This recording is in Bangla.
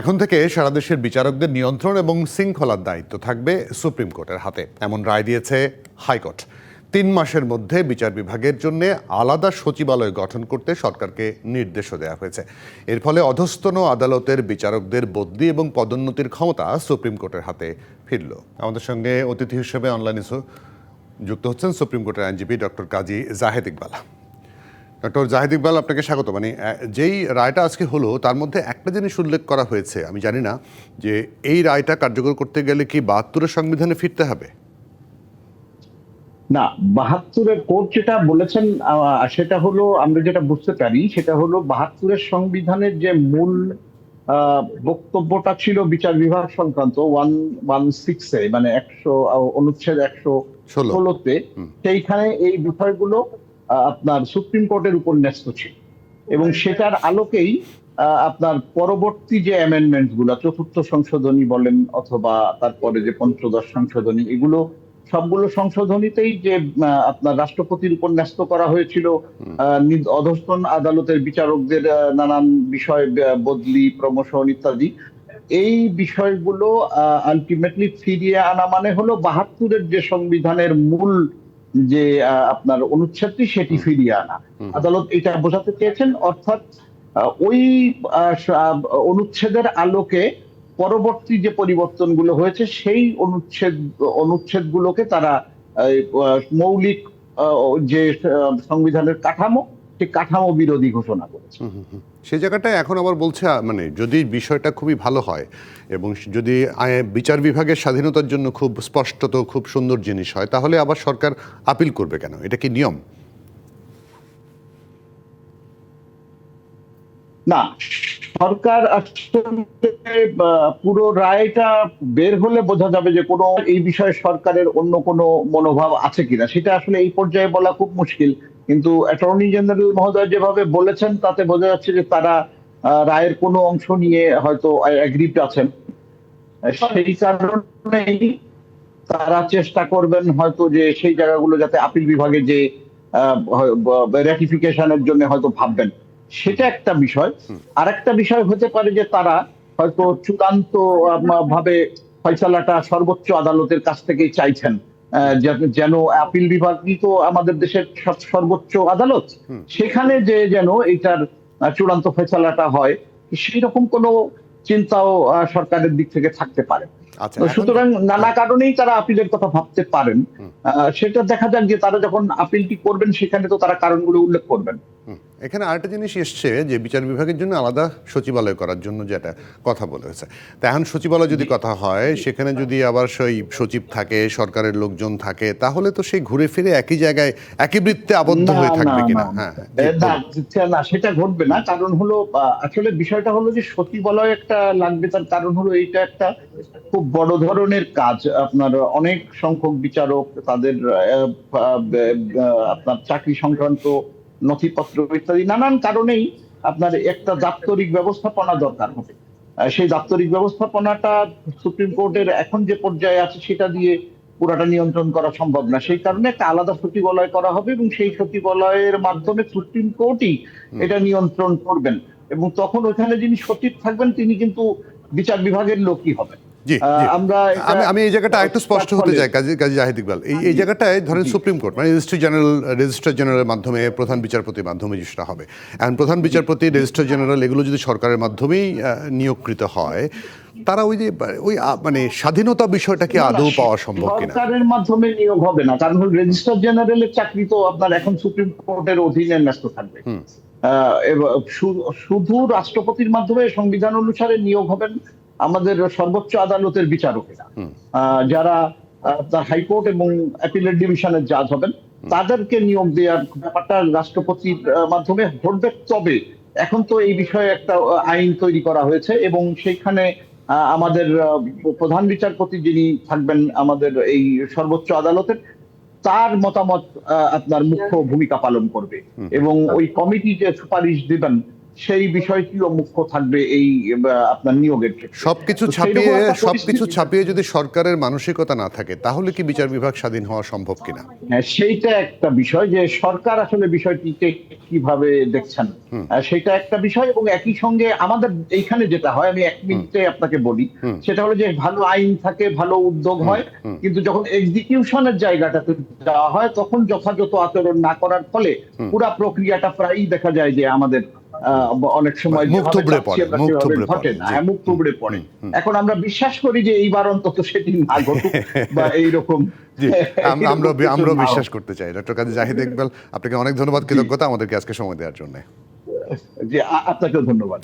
এখন থেকে সারা দেশের বিচারকদের নিয়ন্ত্রণ এবং শৃঙ্খলার দায়িত্ব থাকবে সুপ্রিম কোর্টের হাতে। এমন রায় দিয়েছে হাইকোর্ট। তিন মাসের মধ্যে বিচার বিভাগের জন্য আলাদা সচিবালয় গঠন করতে সরকারকে নির্দেশও দেওয়া হয়েছে। এর ফলে অধস্তন আদালতের বিচারকদের বদলি এবং পদোন্নতির ক্ষমতা সুপ্রিম কোর্টের হাতে ফিরল। আমাদের সঙ্গে অতিথি হিসেবে অনলাইনে যুক্ত হচ্ছেন সুপ্রিম কোর্টের আইনজীবী ডক্টর কাজী জাহেদ ইকবাল। ডক্টর জাহিদ ইকবাল আপনাকে স্বাগত। মানে যেই রায়টা আজকে হলো তার মধ্যে একটা জিনিস উল্লেখ করা হয়েছে। আমি জানি না যে এই রায়টা কার্যকর করতে গেলে কি বাহাত্তরের সংবিধানে ফিরতে হবে? না বাহাত্তরের কোর্ট যেটা বলেছেন সেটা হলো আমরা যেটা বুঝতে পারি সেটা হলো বাহাত্তরের সংবিধানের যে মূল আহ, বক্তব্যটা ছিল বিচার বিভাগ সংক্রান্ত ওয়ান ওয়ান সিক্সে মানে একশো অনুচ্ছেদ একশো ষোলো। ষোলোতে সেইখানে এই বিষয়গুলো আপনার সুপ্রিম কোর্টের উপর ন্যস্ত ছিল। এবং সেটার আলোকেই আহ, আপনার পরবর্তী যে অ্যামেন্ডমেন্টগুলো চতুর্থ সংশোধনী বলেন অথবা তারপরে যে পঞ্চদশ সংশোধনী এগুলো সবগুলো সংশোধনীতেই যে আপনার রাষ্ট্রপতির উপর ন্যস্ত করা হয়েছিল অধস্তন আদালতের বিচারকদের নানান বিষয় বদলি প্রমোশন ইত্যাদি এই বিষয়গুলো আলটিমেটলি ফিরিয়ে আনা মানে হলো বাহাত্তরের যে সংবিধানের মূল যে আপনার অনুচ্ছেদটি সেটি ফিরিয়ে আনা। আদালত এটা বোঝাতে চেয়েছেন অর্থাৎ ওই অনুচ্ছেদের আলোকে পরবর্তী যে পরিবর্তনগুলো হয়েছে সেই অনুচ্ছেদ অনুচ্ছেদগুলোকে তারা মৌলিক যে সংবিধানের কাঠামো সেই কাঠামো বিরোধী ঘোষণা করেছে। সেই জায়গাটায় এখন আবার বলছে মানে যদি বিষয়টা খুবই ভালো হয় এবং যদি বিচার বিভাগের স্বাধীনতার জন্য খুব স্পষ্টত, খুব সুন্দর জিনিস হয়, তাহলে আবার সরকার আপিল করবে কেন? এটা কি নিয়ম? না, সরকার পুরো রায়টা বের হলে বোঝা যাবে যে কোনো এই বিষয়ে সরকারের অন্য কোনো মনোভাব আছে কিনা। সেটা আসলে এই পর্যায়ে বলা খুব মুশকিল। কিন্তু অ্যাটর্নি জেনারেল মহোদয় যেভাবে বলেছেন তাতে বোঝা যাচ্ছে যে তারা রায়ের কোনো অংশ নিয়ে হয়তো অ্যাগ্রিড আছেন। সেই কারণেই তারা চেষ্টা করবেন হয়তো যে সেই জায়গাগুলো যাতে আপিল বিভাগে যে রেটিফিকেশনের জন্য হয়তো ভাববেন। সেটা একটা বিষয়। আর একটা বিষয় হতে পারে যে তারা হয়তো চূড়ান্ত ভাবে ফয়সালাটা সর্বোচ্চ আদালতের কাছ থেকেই চাইছেন। যেন আপিল বিভাগই তো আমাদের দেশের সর্বোচ্চ আদালত। সেখানে যে যেন এটার চূড়ান্ত ফেসলাটা হয় সেই রকম কোনো চিন্তাও সরকারের দিক থেকে থাকতে পারে। আচ্ছা সুতরাং নানা কারণেই তারা আপিলের কথা ভাবতে পারেন। আহ, সেটা দেখা যাক যে তারা যখন আপিলটি করবেন সেখানে তো তারা কারণগুলো উল্লেখ করবেন। এখানে আরেকটা জিনিস এসছে যে বিচার বিভাগের জন্য আলাদা সচিবালয় করার জন্য যেটা কথা বলা হয়েছে। তা এখন সচিবালয় যদি কথা হয় সেখানে যদি আবার সেই সচিব থাকে সরকারের লোকজন থাকে তাহলে তো সেই ঘুরে ফিরে একই জায়গায় একই বৃত্তে আবদ্ধ হয়ে থাকবে কিনা? হ্যাঁ না। সে- না সেটা ঘটবে না। কারণ হলো আসলে বিষয়টা হলো যে সচিবালয় একটা লাগবে তার কারণ হলো এইটা একটা খুব বড় ধরনের কাজ। আপনার অনেক সংখ্যক বিচারক তাদের আপনার চাকরি সংক্রান্ত নথিপত্র ইত্যাদি। নানান কারণেই আপনার একটা দাপ্তরিক ব্যবস্থাপনা দরকার হবে। সেই দাপ্তরিক ব্যবস্থাপনাটা সুপ্রিম কোর্টের এখন যে পর্যায়ে আছে সেটা দিয়ে পুরাটা নিয়ন্ত্রণ করা সম্ভব না। সেই কারণে একটা আলাদা সচিবালয় করা হবে এবং সেই সচিবালয়ের মাধ্যমে সুপ্রিম কোর্টই এটা নিয়ন্ত্রণ করবেন। এবং তখন ওখানে যিনি সচিব থাকবেন তিনি কিন্তু বিচার বিভাগের লোকই হবেন। আমরা আমি এই জায়গাটা একটু স্পষ্ট হতে চাই কাজী কাজী জাহিদ ইকবাল। এই এই জায়গাটায় ধরেন সুপ্রিম কোর্ট মানে রেজিস্ট্রি জেনারেল রেজিস্ট্রার জেনারেলের মাধ্যমে প্রধান বিচারপতির মাধ্যমে যেটা হবে। এখন প্রধান বিচারপতি রেজিস্ট্রার জেনারেল এগুলো যদি সরকারের মাধ্যমেই নিয়োগকৃত হয় তারা ওই যে ওই মানে স্বাধীনতা বিষয়টা কি না, না, আদৌ পাওয়া সম্ভব কিনা? সরকারের মাধ্যমে নিয়োগ হবে না কারণ রেজিস্ট্রার জেনারেলের চাকরি তো আপনার এখন সুপ্রিম কোর্টের অধীনে ন্যস্ত থাকবে। শুধু রাষ্ট্রপতির মাধ্যমে সংবিধান অনুসারে নিয়োগ হবেন আমাদের সর্বোচ্চ আদালতের বিচারকেরা যারা হাইকোর্ট এবং অ্যাপিলেট ডিভিশনের জাজ হবেন তাদেরকে নিয়োগ দেওয়ার ব্যাপারটা রাষ্ট্রপতির মাধ্যমে ঘটবে। তবে এখন তো এই বিষয়ে একটা আইন তৈরি করা হয়েছে এবং সেইখানে আমাদের প্রধান বিচারপতি যিনি থাকবেন আমাদের এই সর্বোচ্চ আদালতের তার মতামত আপনার মুখ্য ভূমিকা পালন করবে এবং ওই কমিটি যে সুপারিশ দিবেন সেই বিষয়টিও মুখ্য থাকবে এই আপনার নিয়োগের ক্ষেত্রে। সবকিছু ছাপিয়ে সবকিছু ছাপিয়ে যদি সরকারের মানসিকতা না থাকে তাহলে কি বিচার বিভাগ স্বাধীন হওয়া সম্ভব কিনা? হ্যাঁ, সেইটা একটা বিষয় যে সরকার আসলে বিষয়টিকে কীভাবে দেখছেন। সেটা একটা বিষয় এবং একই সঙ্গে আমাদের এইখানে যেটা হয় আমি এক মিনিটে আপনাকে বলি। সেটা হলো যে ভালো আইন থাকে ভালো উদ্যোগ হয় কিন্তু যখন এক্সিকিউশনের জায়গাটাতে যাওয়া হয় তখন যথাযথ আচরণ না করার ফলে পুরা প্রক্রিয়াটা প্রায়ই দেখা যায় যে আমাদের অনেক সময় মুখ থুবড়ে পড়ে, মুখ থুবড়ে ঘটে না হ্যাঁ, মুখ থুবড়ে পড়ে। এখন আমরা বিশ্বাস করি যে এইবার অন্তত সেটি না ঘটুক বা এইরকম আমরা আমরা বিশ্বাস করতে চাই। ডক্টর কাজী জাহিদ ইকবাল আপনাকে অনেক ধন্যবাদ কৃতজ্ঞতা আমাদেরকে আজকে সময় দেওয়ার জন্য। জি আপনাকেও ধন্যবাদ।